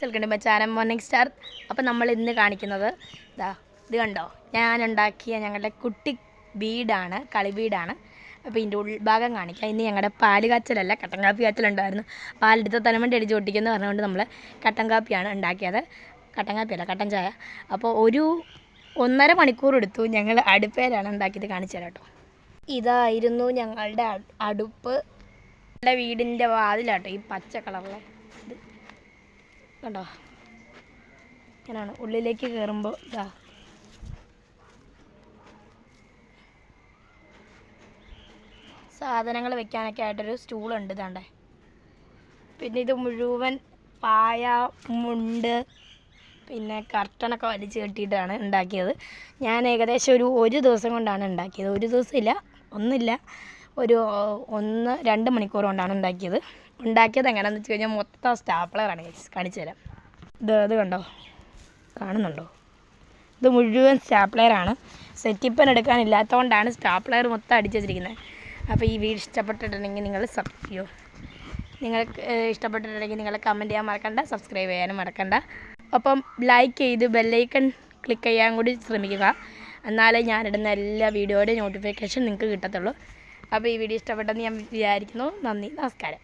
Welcome to morning star അപ്പം നമ്മൾ ഇന്ന് കാണിക്കുന്നത് ഇതാ ഇത് കണ്ടോ? ഞാൻ ഉണ്ടാക്കിയ ഞങ്ങളുടെ കുട്ടി വീടാണ് കളി വീടാണ്. അപ്പോൾ ഇതിന്റെ ഉൾഭാഗം കാണിക്കാം. ഇന്ന് ഞങ്ങളുടെ പാൽ കാച്ചലല്ല കട്ടൻ കാപ്പി കാച്ചലുണ്ടായിരുന്നു. പാലെടുത്ത് തലമണ്ടി അടിച്ച് ഒട്ടിക്കുന്നു പറഞ്ഞുകൊണ്ട് നമ്മൾ കട്ടൻ കാപ്പിയാണ് ഉണ്ടാക്കിയത്. കട്ടൻ കാപ്പിയല്ല കട്ടൻ ചായ. അപ്പോൾ ഒരു ഒന്നര മണിക്കൂർ എടുത്തു ഞങ്ങൾ അടുപ്പേലാണ് ഉണ്ടാക്കിയത് കാണിച്ചു തരാം കേട്ടോ. ഇതായിരുന്നു ഞങ്ങളുടെ അടുപ്പ്. വീടിന്റെ വാതിലാട്ടോ ഈ പച്ച കളറിലെ. കണ്ടോ? ഇങ്ങനെയാണ് ഉള്ളിലേക്ക് കയറുമ്പോൾ ഇതാ. സാധനങ്ങൾ വെക്കാനൊക്കെ ആയിട്ടൊരു സ്റ്റൂളുണ്ട് ഇതാണ്ടേ. പിന്നെ ഇത് മുഴുവൻ പായ മുണ്ട് പിന്നെ കർട്ടനൊക്കെ വലിച്ച് കെട്ടിയിട്ടാണ് ഉണ്ടാക്കിയത്. ഞാൻ ഏകദേശം ഒരു ഒരു ദിവസം കൊണ്ടാണ് ഉണ്ടാക്കിയത്. ഒരു ഇല്ല ഒന്നില്ല ഒരു ഒന്ന് രണ്ട് മണിക്കൂർ കൊണ്ടാണ് ഉണ്ടാക്കിയത്. ഉണ്ടാക്കിയത് എങ്ങനെയാണെന്ന് വെച്ച് കഴിഞ്ഞാൽ മൊത്തം സ്റ്റാപ്ലറാണ് കാണിച്ചു തരാം. ഇത് ഇത് കണ്ടോ? കാണുന്നുണ്ടോ? ഇത് മുഴുവൻ സ്റ്റാപ്ലെയറാണ് സെറ്റിപ്പൻ എടുക്കാനില്ലാത്തതുകൊണ്ടാണ് സ്റ്റാപ്ലെയർ മൊത്തം അടിച്ചു വെച്ചിരിക്കുന്നത്. അപ്പോൾ ഈ വീഡിയോ ഇഷ്ടപ്പെട്ടിട്ടുണ്ടെങ്കിൽ നിങ്ങൾ സബ് ചെയ്യോ നിങ്ങൾക്ക് ഇഷ്ടപ്പെട്ടിട്ടുണ്ടെങ്കിൽ നിങ്ങൾ കമന്റ് ചെയ്യാൻ മറക്കണ്ട സബ്സ്ക്രൈബ് ചെയ്യാനും മറക്കണ്ട. അപ്പം ലൈക്ക് ചെയ്ത് ബെല്ലൈക്കൺ ക്ലിക്ക് ചെയ്യാൻ കൂടി ശ്രമിക്കുക. എന്നാലേ ഞാനിടുന്ന എല്ലാ വീഡിയോയുടെ നോട്ടിഫിക്കേഷൻ നിങ്ങൾക്ക് കിട്ടത്തുള്ളൂ. അപ്പോൾ ഈ വീഡിയോ ഇഷ്ടപ്പെട്ടെന്ന് ഞാൻ വിചാരിക്കുന്നു. നന്ദി. നമസ്കാരം.